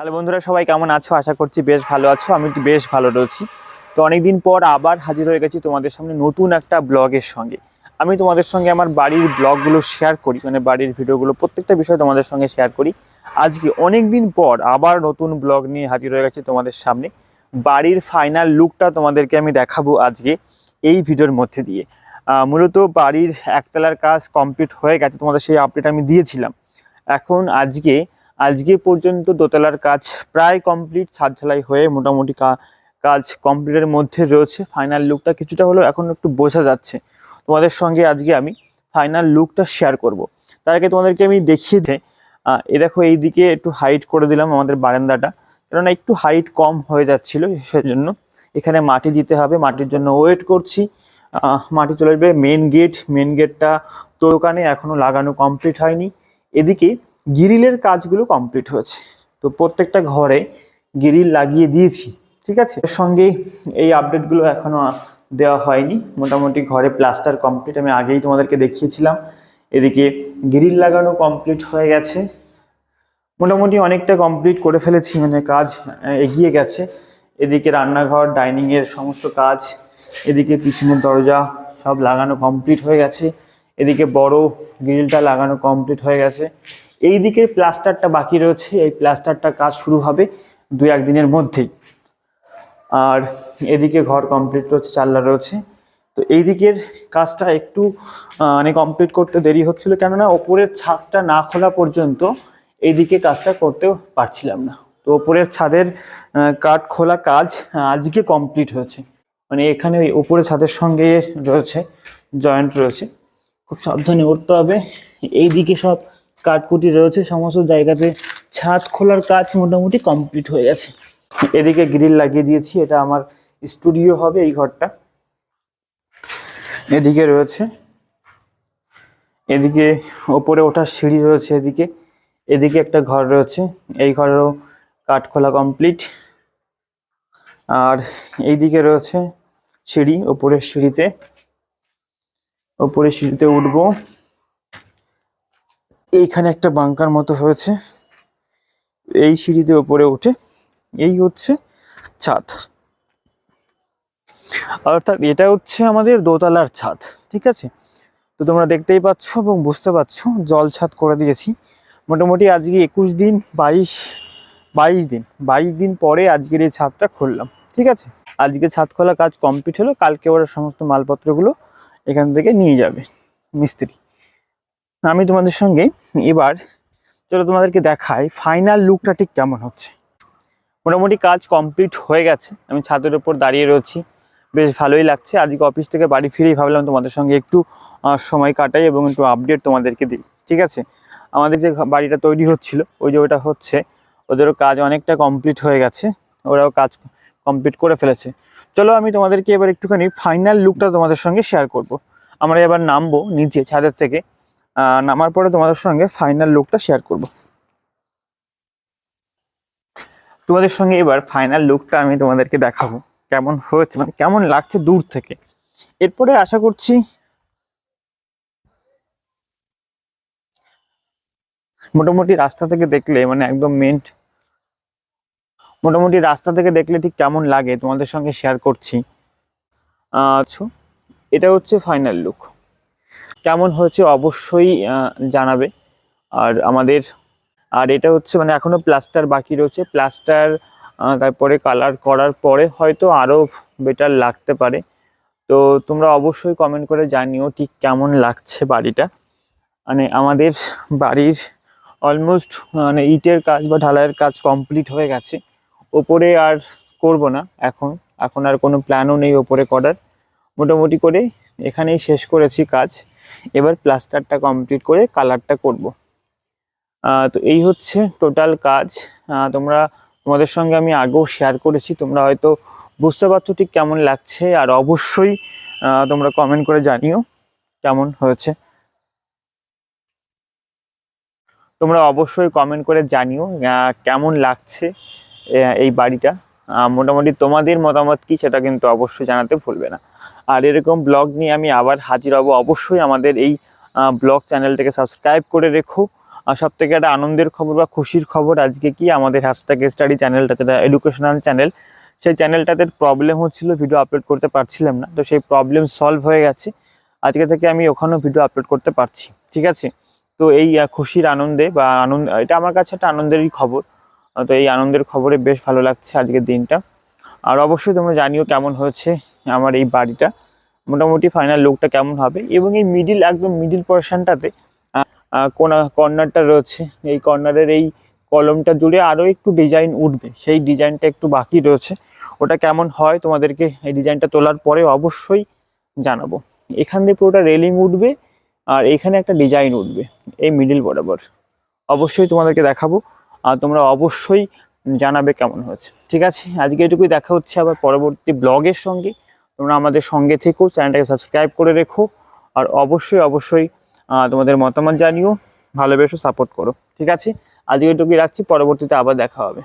Hello বন্ধুরা সবাই কেমন আছো? আশা করছি বেশ ভালো আছো। আমি তো বেশ ভালো রয়েছি। তো অনেকদিন পর আবার হাজির হয়ে গেছি তোমাদের সামনে নতুন একটা ব্লগের সঙ্গে। আমি তোমাদের সঙ্গে আমার বাড়ির ব্লগগুলো শেয়ার করি মানে বাড়ির ভিডিওগুলো, প্রত্যেকটা বিষয় তোমাদের সঙ্গে শেয়ার করি। আজকে অনেক দিন পর আবার নতুন ব্লগ নিয়ে হাজির হয়ে গেছি তোমাদের সামনে। বাড়ির ফাইনাল লুকটা তোমাদেরকে আমি দেখাবো আজকে এই ভিডিওর মধ্যে দিয়ে। মূলত বাড়ির একতলার কাজ কমপ্লিট হয়ে গেছে, তোমাদের সেই আপডেট আমি দিয়েছিলাম। এখন আজকে আজকে পর্যন্ত দোতলার কাজ প্রায় কমপ্লিট, ছাদ ঢালাই হয়ে মোটামুটি কাজ কমপ্লিটের মধ্যে রয়েছে। ফাইনাল লুকটা কিছুটা হলেও এখন একটু বোঝা যাচ্ছে। তোমাদের সঙ্গে আজকে আমি ফাইনাল লুকটা শেয়ার করব। তার আগে তোমাদেরকে আমি দেখিয়ে দিই এ দেখো এইদিকে একটু হাইট করে দিলাম আমাদের বারান্দাটা। কেননা একটু হাইট কম হয়ে যাচ্ছিল, সেজন্য এখানে মাটি দিতে হবে। মাটির জন্য ওয়েট করছি। মাটি চলে আসবে মেন গেট মেন গেটটা তো দোকানে এখনও লাগানো কমপ্লিট হয়নি। এদিকে গ্রিলের কাজগুলো কমপ্লিট হয়েছে। তো প্রত্যেকটা ঘরে গ্রিল লাগিয়ে দিয়েছি, ঠিক আছে? এর সঙ্গে এই আপডেটগুলো এখনও দেওয়া হয়নি। মোটামুটি ঘরে প্লাস্টার কমপ্লিট, আমি আগেই তোমাদেরকে দেখিয়েছিলাম। এদিকে গ্রিল লাগানো কমপ্লিট হয়ে গেছে। মোটামুটি অনেকটা কমপ্লিট করে ফেলেছি মানে কাজ এগিয়ে গেছে। এদিকে রান্নাঘর, ডাইনিংয়ের সমস্ত কাজ, এদিকে পিছনের দরজা সব লাগানো কমপ্লিট হয়ে গেছে। এদিকে বড় গ্রিলটা লাগানো কমপ্লিট হয়ে গেছে। এই দিকের প্লাস্টারটা বাকি রয়েছে, এই প্লাস্টারটা কাজ শুরু হবে দু একদিনের মধ্যেই। আর এদিকে ঘর কমপ্লিট রয়েছে চাল্লা রয়েছে। তো এই দিকের কাজটা একটু মানে কমপ্লিট করতে দেরি হচ্ছিল কেননা ওপরের ছাদটা না খোলা পর্যন্ত এইদিকে কাজটা করতেও পারছিলাম না। তো ওপরের ছাদের কাঠ খোলা কাজ আজকে কমপ্লিট হয়েছে। মানে এখানে ওই উপরে ছাদের সঙ্গে রয়েছে জয়েন্ট রয়েছে। খুব সাবধানে উঠতে হবে। এই দিকে সব কাঠকুটি রয়েছে, সমস্ত জায়গাতে ছাদ খোলার কাজ মোটামুটি কমপ্লিট হয়ে গেছে। এদিকে গ্রিল লাগিয়ে দিয়েছি, এটা আমার স্টুডিও হবে এই ঘরটা। এদিকে রয়েছে, এদিকে ওপরে ওঠার সিঁড়ি রয়েছে এদিকে এদিকে একটা ঘর রয়েছে, এই ঘরেরও কাঠ খোলা কমপ্লিট। আর এইদিকে রয়েছে সিঁড়ি, ওপরের সিঁড়িতে ওপরের সিঁড়িতে উঠবো। এইখানে একটা বাংকার মতো হয়েছে। এই সিঁড়িতে ওপরে উঠে, এই হচ্ছে ছাদ। অর্থাৎ এটা হচ্ছে আমাদের দোতলার ছাদ, ঠিক আছে? তো তোমরা দেখতেই পাচ্ছ এবং বুঝতে পারছ জল ছাদ করে দিয়েছি। মোটামুটি আজকে একুশ দিন, বাইশ বাইশ দিন বাইশ দিন পরে আজকের এই ছাদটা খুললাম, ঠিক আছে? আজকে ছাদ খোলা কাজ কমপ্লিট হলো, কালকে ওরা সমস্ত মালপত্রগুলো এখান থেকে নিয়ে যাবে, মিস্ত্রি। আমি তোমাদের সঙ্গে এবার চলো তোমাদেরকে দেখাই ফাইনাল লুকটা ঠিক কেমন হচ্ছে। মোটামুটি কাজ কমপ্লিট হয়ে গেছে। আমি ছাদের উপর দাঁড়িয়ে রয়েছি। বেশ ভালোই লাগছে। আজকে অফিস থেকে বাড়ি ফিরেই ভাবলাম তোমাদের সঙ্গে একটু সময় কাটাই এবং একটু আপডেট তোমাদেরকে দিই। ঠিক আছে? আমাদের যে বাড়িটা তৈরি হচ্ছিল, ওই যে ওটা হচ্ছে, ওদেরও কাজ অনেকটা কমপ্লিট হয়ে গেছে। ওরাও কাজ কমপ্লিট করে ফেলেছে। চলো আমি তোমাদেরকে এবার একটুখানি ফাইনাল লুকটা তোমাদের সঙ্গে শেয়ার করব। আমরা এবার নামবো নিচে, ছাদের থেকে। নামার পরে তোমাদের সঙ্গে ফাইনাল লুকটা শেয়ার করব। তোমাদের সঙ্গে এবার ফাইনাল লুকটা আমি তোমাদেরকে দেখাবো। কেমন হয়েছে মানে কেমন লাগছে দূর থেকে। এরপরে আশা করছি মোটামুটি রাস্তা থেকে দেখলে মানে একদম মেন মোটামুটি রাস্তা থেকে দেখলে ঠিক কেমন লাগে তোমাদের সঙ্গে শেয়ার করছি। আচ্ছা এটা হচ্ছে ফাইনাল লুক কেমন হয়েছে অবশ্যই জানাবে। আর আমাদের, আর এটা হচ্ছে মানে এখনও প্লাস্টার বাকি রয়েছে। প্লাস্টার তারপরে কালার করার পরে হয়তো আরও বেটার লাগতে পারে। তো তোমরা অবশ্যই কমেন্ট করে জানিও ঠিক কেমন লাগছে বাড়িটা। মানে আমাদের বাড়ির অলমোস্ট মানে ইটের কাজ বা ঢালাইয়ের কাজ কমপ্লিট হয়ে গেছে। ওপরে আর করব না এখন। এখন আর কোনো প্ল্যানও নেই ওপরে করার। মোটামুটি করে এখানেই শেষ করেছি কাজ। এবার প্লাস্টারটা কমপ্লিট করে কালারটা করব। তো এই হচ্ছে টোটাল কাজ। তোমরা, তোমাদের সঙ্গে আমি আগেও শেয়ার করেছি, তোমরা হয়তো বুঝতে পারছ ঠিক কেমন লাগছে, আর অবশ্যই তোমরা কমেন্ট করে জানিও কেমন হয়েছে। তোমরা অবশ্যই কমেন্ট করে জানিও কেমন লাগছে এই বাড়িটা। মোটামুটি তোমাদের মতামত কি, সেটা কিন্তু অবশ্যই জানাতে ভুলবে না। আর এরকম ব্লগ নিয়ে আমি আবার হাজির হব। অবশ্যই আমাদের এই ব্লগ চ্যানেলটাকে সাবস্ক্রাইব করে রেখো। আর সব থেকে একটা আনন্দের খবর বা খুশির খবর আজকে কি? আমাদের হ্যাশট্যাগ স্টাডি চ্যানেলটা যেটা এডুকেশনাল চ্যানেল সেই চ্যানেলটাতে প্রবলেম হচ্ছিল ভিডিও আপলোড করতে পারছিলাম না। তো সেই প্রবলেম সলভ হয়ে গেছে। আজকে থেকে আমি ওখানেও ভিডিও আপলোড করতে পারছি। ঠিক আছে? তো এই খুশির আনন্দে বা আনন্দ, এটা আমার কাছে একটা আনন্দেরই খবর। তো এই আনন্দের খবরে বেশ ভালো লাগছে আজকের দিনটা। আর অবশ্যই তোমরা জানিও কেমন হয়েছে আমার এই বাড়িটা। মোটামুটি ফাইনাল লুকটা কেমন হবে? এবং এই মিডিল একদম মিডিল পোর্শনটাতে কোনা কর্নারটা রয়েছে। এই কর্নারের এই কলমটা জুড়ে আরও একটু ডিজাইন উঠবে। সেই ডিজাইনটা একটু বাকি রয়েছে। ওটা কেমন হয় তোমাদেরকে এই ডিজাইনটা তোলার পরে অবশ্যই জানাব। এখান দিয়ে পুরোটা রেলিং উঠবে আর এখানে একটা ডিজাইন উঠবে, এই মিডিল বরাবর। অবশ্যই তোমাদেরকে দেখাবো। আর তোমরা অবশ্যই জানাবে কেমন হয়েছে। ঠিক আছে? আজকে এটুকুই দেখা হচ্ছে আবার পরবর্তী ব্লগের সঙ্গে। তোমরা আমাদের সঙ্গে থেকেও চ্যানেলটাকে সাবস্ক্রাইব করে রেখো। আর অবশ্যই অবশ্যই তোমাদের মতামত জানিও, ভালোবেসো, সাপোর্ট করো। ঠিক আছে? আজকে এটুকুই রাখছি, পরবর্তীতে আবার দেখা হবে।